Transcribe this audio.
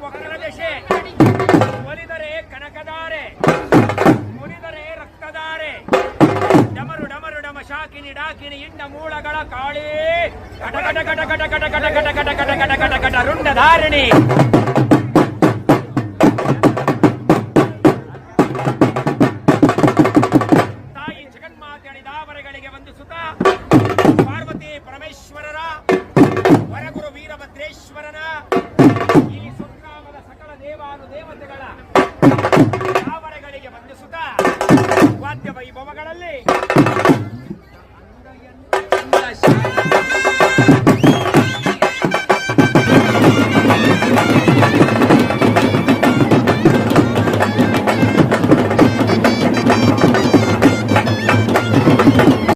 ಒಕ್ಕರ ದಶೆ ಒಲಿದರೆ ಕನಕದಾರೆ ಮುರಿದರೆ ರಕ್ತದಾರೆ ಡಮರು ಡಮರು ಡಮ ಶಾಕಿನಿ ಡಾಕಿನಿ ಇಂಡ ಮೂಳಗಳ ಕಾಳಿ ಕಟ ಕಟ ಕಟ ಕಟ ಕಟ ಕಟ ಕಟ ಕಟ ಕಟ ಕಟ ಕಟ ಕಟ ರುಂಡ ಧಾರಣಿ ತಾಯಿ ಜಗನ್ಮಾತೆ ದಾವರಗಳಿಗೆ ವಂದಿಸುತ್ತ ಪಾರ್ವತಿ ಪರಮೇಶ್ವರರ ವರಗುರು ವೀರಭದ್ರೇಶ್ವರನ ದೇವತೆಗಳ ದಾವರಗಳಿಗೆ ಬಂಧಿಸುತ್ತಾ ವಾದ್ಯ ವೈಭವಗಳಲ್ಲಿ